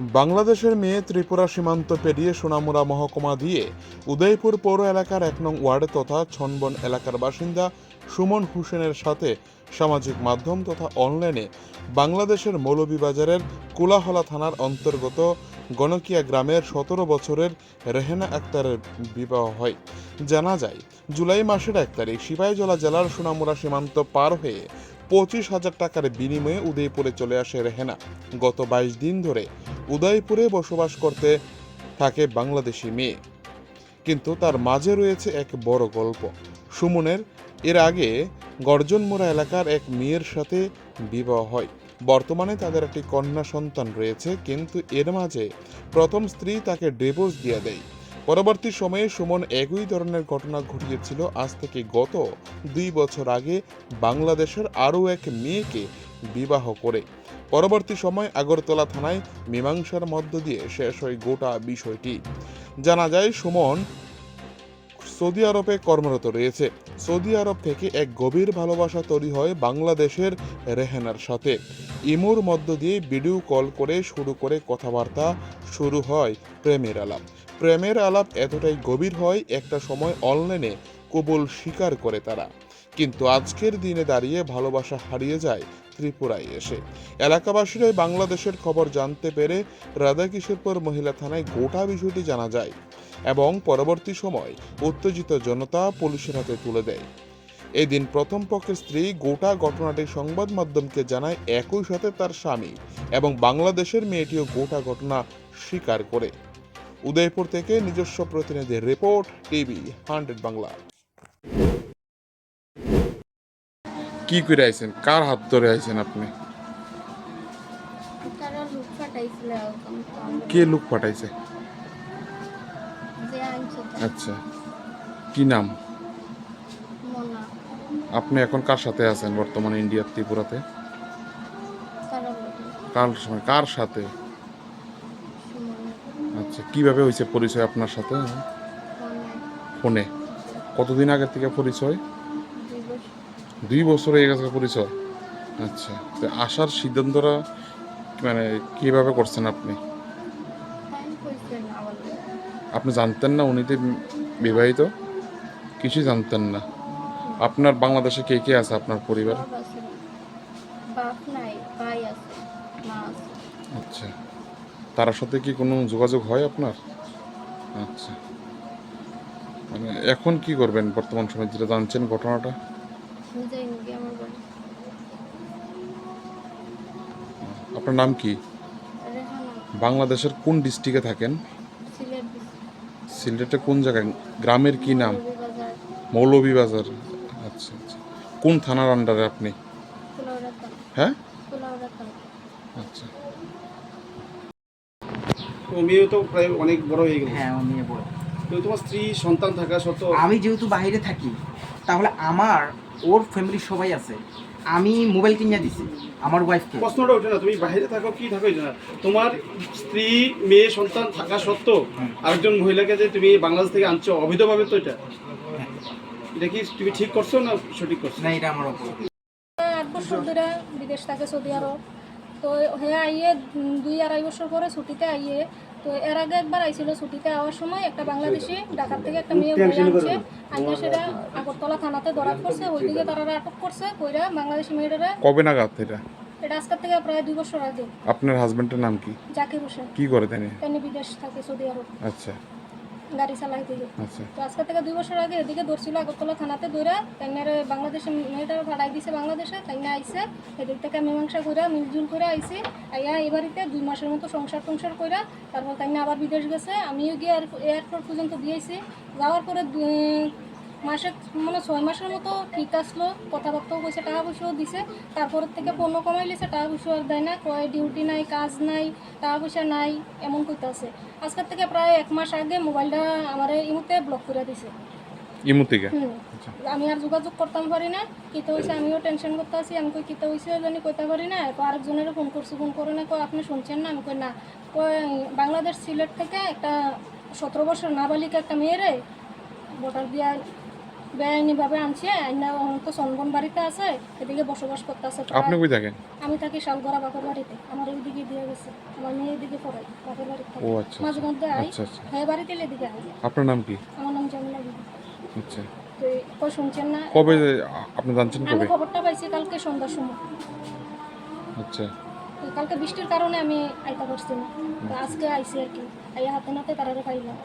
বাংলাদেশের মেয়ে ত্রিপুরা সীমান্ত পেরিয়ে সোনামুড়া মহকুমা দিয়ে উদয়পুর পৌর এলাকার এক নং ওয়ার্ড তথা ছনবন এলাকার বাসিন্দা সুমন হোসেনের সাথে সামাজিক মাধ্যম তথা অনলাইনে বাংলাদেশের মৌলভীবাজারের কুলাহলা থানার অন্তর্গত গণকিয়া গ্রামের সতেরো বছরের রেহেনা আক্তারের বিবাহ হয়। জানা যায়, জুলাই মাসের এক তারিখ সিপাহীজলা জেলার সোনামুড়া সীমান্ত পার হয়ে পঁচিশ হাজার টাকার বিনিময়ে উদয়পুরে চলে আসে রেহেনা। গত বাইশ দিন ধরে উদয়পুরে বসবাস করতে থাকে বাংলাদেশি মেয়ে। কিন্তু তার মাঝে রয়েছে এক বড় গল্প। সুমনের এর আগে গর্জনমোড়া এলাকার এক মেয়ের সাথে বিবাহ হয়। বর্তমানে তাদের একটি কন্যা সন্তান রয়েছে, কিন্তু এর মাঝে প্রথম স্ত্রী তাকে ডিভোর্স দিয়ে দেয়। পরবর্তী সময়ে সুমন একই ধরনের ঘটনা ঘটিয়েছিল। আজ থেকে গত দুই বছর আগে বাংলাদেশের আরও এক মেয়েকে বিবাহ করে। পরবর্তী সময় আগরতলা থানায় মীমাংসার মধ্য দিয়ে শেষ হয় গোটা বিষয়টি। জানা যায়, সুমন সৌদি আরবে কর্মরত রয়েছে। সৌদি আরব থেকে এক গভীর ভালোবাসা তৈরি হয় বাংলাদেশের রেহেনার সাথে। ইমুর মধ্য দিয়ে ভিডিও কল করে শুরু করে কথাবার্তা শুরু হয় প্রেমের আলাপ। প্রেমের আলাপ এতটাই গভীর হয় একটা সময় অনলাইনে কবুল স্বীকার করে তারা। কিন্তু আজকের দিনে দাঁড়িয়ে ভালোবাসা হারিয়ে যায় ত্রিপুরায় এসে। এলাকাবাসীরাই বাংলাদেশের খবর জানতে পেরে রাধাকিশোরপুর মহিলা থানায় গোটা বিষয়টি জানা যায় এবং পরবর্তী সময় উত্তেজিত জনতা পুলিশের হাতে তুলে দেয়। এদিন দিন প্রথম পক্ষের স্ত্রী গোটা ঘটনাটি সংবাদ মাধ্যমকে জানায় একই সাথে তার স্বামী এবং বাংলাদেশের মেয়েটিও গোটা ঘটনা স্বীকার করে। উদয়পুর থেকে নিজস্ব প্রতিনিধির রিপোর্ট টিভি হান্ড্রেড বাংলা। কি করে আইছেন? কার হাত ধরে আইছেন আপনি? কে লোক পাঠাইছে? আচ্ছা। কি নাম? আপনি এখন কার সাথে আছেন বর্তমানে ইন্ডিয়ার ত্রিপুরাতে? কার সময় কার সাথে? কীভাবে হয়েছে পরিচয় আপনার সাথে? ফোনে। কতদিন আগের থেকে পরিচয়? দুই বছর হয়ে গেছে পরিচয়। আচ্ছা তো আসার সিদ্ধান্তটা মানে কীভাবে করছেন আপনি? আপনি জানতেন না উনি যে বিবাহিত? কিছুই জানতেন না। আপনার বাংলাদেশে কে কে আছে আপনার পরিবার? আচ্ছা। তার সাথে কি কোনো যোগাযোগ হয় আপনার? আচ্ছা। মানে এখন কি করবেন বর্তমান সময়? যেটা জানছেন ঘটনাটা? আপনার নাম কি? বাংলাদেশের কোন ডিস্ট্রিক্টে থাকেন? সিলেট কোন জায়গায়? গ্রামের কি নাম? বাজার মৌলভীবাজার। আচ্ছা আচ্ছা। কোন থানার আন্ডারে আপনি? হ্যাঁ? আচ্ছা। ও মেয়েও তো প্রায় অনেক বড় হয়ে গেল। হ্যাঁ ও মেয়ে বড়। তো তোমার স্ত্রী সন্তান থাকা সত্ত্বেও আমি যেহেতু বাইরে থাকি তাহলে আমার ওর ফ্যামিলির সবাই আছে। আমি মোবাইল কিনে দিছি আমার ওয়াইফকে প্রশ্নটা ওঠে না তুমি বাইরে থাকো কি থাকো এটা না তোমার স্ত্রী মেয়ে সন্তান থাকা সত্ত্বেও আরেকজন মহিলাকে যে তুমি বাংলাদেশ থেকে আনছো অবৈধভাবে তো এটা? এটা কি তুমি ঠিক করছ না সঠিক করছ? না এটা আমার অপরাধ। আট বছর ধরে বিদেশ থাকে সৌদি আরব। তো হ্যাঁ আইয়ে দুই আড়াই বছর পরে ছুটিতে আইয়ে তো এর আগে একবার আইছিল ছুটিতে আওয়ার সময় একটা বাংলাদেশি ঢাকার থেকে একটা মেয়ে বলে আনছে। আইনে সেটা আগরতলা থানাতে ধরা পড়ছে ওইদিকে তারা আটক করছে কইরা বাংলাদেশি মেয়েটারে কবে নাগাদ এটা? এটা আজকের থেকে প্রায় দুই বছর আগে। আপনার হাজবেন্ডের নাম কি? জাকির হোসেন। কি করে তিনি? তিনি বিদেশ থাকে সৌদি আরব। আচ্ছা। গাড়ি চালাই দিল। আচ্ছা। তো আজকে থেকে দুই বছর আগে এদিকে ধরছিল আগরতলা থানাতে দৌড়া তাইনারে বাংলাদেশে মেয়েটা ভাড়াই দিছে বাংলাদেশে তাইনা আইসে এদিক থেকে মীমাংসা করে মিলজুল করে আইসি আইয়া এ বাড়িতে দুই মাসের মতো সংসার টংসার করে তারপর তাইনা আবার বিদেশ গেছে। আমিও গিয়ে এয়ারপোর্ট পর্যন্ত দিয়েছি। যাওয়ার পরে মাসে মানে ছয় মাসের মতো ঠিক আসলো কথাবার্তাও কইছে টাকা পয়সাও দিছে তারপর থেকে পণ্য কমাই লিছে টাকা পয়সা আর দেয় না কয় ডিউটি নাই কাজ নাই টাকা পয়সা নাই এমন কইতাছে আজকের থেকে প্রায় এক মাস আগে মোবাইলটা আমার ইমুতে ব্লক করে দিছে। হুম। আমি আর যোগাযোগ করতাম পারি না কিতে হয়েছে আমিও টেনশন করতে আছি আমি কই কিতে হয়েছে জানি কইতে পারি না এরপর আরেকজনের ফোন করছি ফোন করে না কই আপনি শুনছেন না? আমি কই না। কই বাংলাদেশ সিলেট থেকে একটা সতেরো বছর নাবালিকা একটা মেয়েরে ভোটার দিয়া বেআইনিভাবে আনছে আইনা তো সনবন বাড়িতে আছে এদিকে বসবাস করতে আছে আপনি কই থাকেন? আমি থাকি শালগড়া বাপের বাড়িতে আমার ওইদিকে দিয়ে গেছে আমার মেয়ে এদিকে পড়াই বাপের বাড়ি ও আচ্ছা মাঝে মধ্যে আই আচ্ছা আচ্ছা। হ্যাঁ বাড়িতে এদিকে আই আপনার নাম কি? আমার নাম জামিলা বিবি। আচ্ছা। তো কই শুনছেন না? কবে আপনি জানছেন আমি খবরটা পাইছি কালকে সন্ধ্যার সময়। আচ্ছা। কালকে বৃষ্টির কারণে আমি আইতা পারছি না। আজকে আইসি আর কি আইয়া হাতে নাতে তারারে পাইলাম।